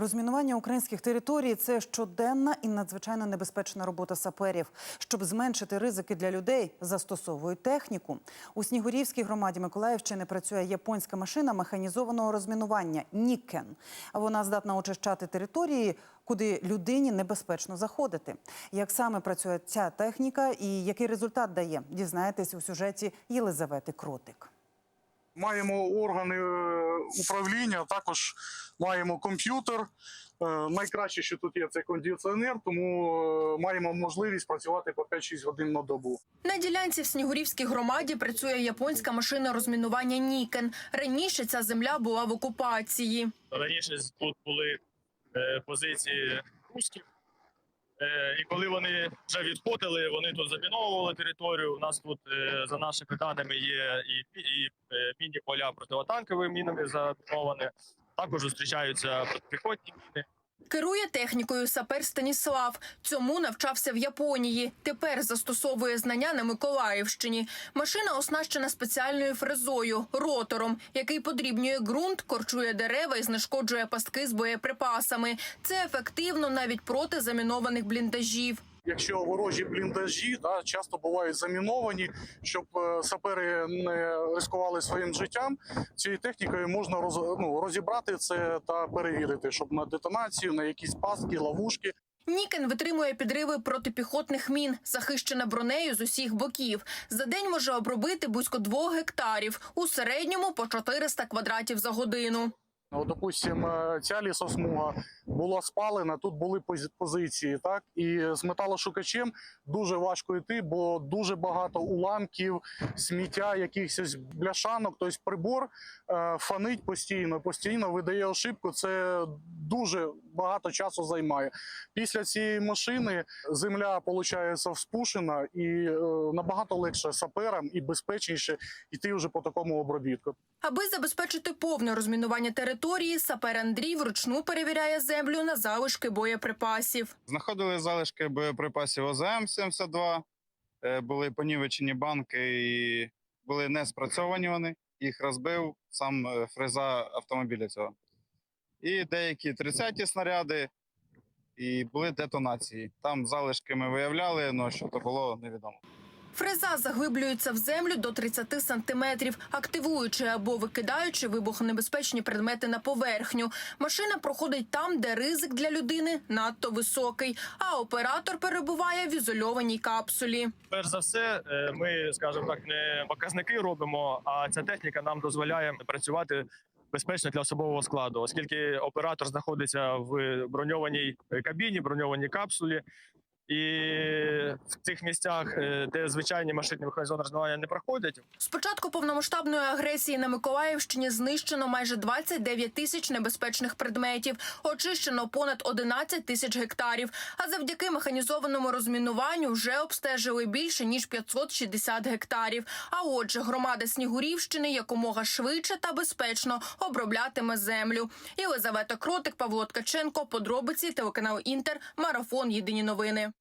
Розмінування українських територій це щоденна і надзвичайно небезпечна робота саперів. Щоб зменшити ризики для людей, застосовують техніку. У Снігурівській громаді Миколаївщини працює японська машина механізованого розмінування Нікен. Вона здатна очищати території, куди людині небезпечно заходити. Як саме працює ця техніка і який результат дає, дізнаєтесь у сюжеті Єлизавети Кротик. Маємо органи е, управління, також маємо комп'ютер. Е, Найкраще, що тут є, це кондиціонер, тому е, маємо можливість працювати по 5-6 годин на добу. На ділянці в Снігурівській громаді працює японська машина розмінування Нікен. Раніше ця земля була в окупації. Раніше тут були позиції русських. Е, і коли вони вже відходили, вони тут заміновували територію. У нас тут, е, за нашими даними, є і, і е, мінні поля противотанковими мінами заміновані. Також зустрічаються протипіхотні міни. Керує технікою сапер Станіслав. Цьому навчався в Японії. Тепер застосовує знання на Миколаївщині. Машина оснащена спеціальною фрезою ротором, який подрібнює ґрунт, корчує дерева і знешкоджує пастки з боєприпасами. Це ефективно навіть проти замінованих бліндажів. Якщо ворожі бліндажі да, часто бувають заміновані, щоб е, сапери не ризикували своїм життям, цією технікою можна роз, ну, розібрати це та перевірити, щоб на детонацію, на якісь пастки, ловушки Нікен витримує підриви протипіхотних мін, захищена бронею з усіх боків. За день може обробити близько двох гектарів, у середньому по 400 квадратів за годину. Ну, допустим, е, ця лісосмуга була спалена, тут були пози- позиції, так і з металошукачем дуже важко йти, бо дуже багато уламків, сміття, якихось бляшанок. Тобто прибор е, фанить постійно, постійно видає ошибку. Це дуже багато часу займає. Після цієї машини земля виходить вспушена і е, набагато легше саперам і безпечніше йти вже по такому обробітку. Аби забезпечити повне розмінування території, сапер Андрій вручну перевіряє землю на залишки боєприпасів. Знаходили залишки боєприпасів ОЗМ-72, е, були понівечені банки і були не спрацьовані вони. Їх розбив сам е, фреза автомобіля цього. І деякі 30-ті снаряди, і були детонації. Там залишки ми виявляли, але що то було невідомо. Фреза заглиблюється в землю до 30 сантиметрів, активуючи або викидаючи вибухонебезпечні предмети на поверхню. Машина проходить там, де ризик для людини надто високий, а оператор перебуває в ізольованій капсулі. Перш за все, е, ми, скажімо так, не показники робимо, а ця техніка нам дозволяє працювати. Безпечно для особового складу, оскільки оператор знаходиться в броньованій кабіні, броньованій капсулі, і в цих місцях, е, де звичайні машини механізованого розмінування не проходять, З початку повномасштабної агресії на Миколаївщині знищено майже 29 тисяч небезпечних предметів, очищено понад 11 тисяч гектарів. А завдяки механізованому розмінуванню вже обстежили більше ніж 560 гектарів. А отже, громада Снігурівщини якомога швидше та безпечно оброблятиме землю. Єлизавета Кротик, Павло Ткаченко, подробиці телеканал Інтер, марафон. Єдині новини.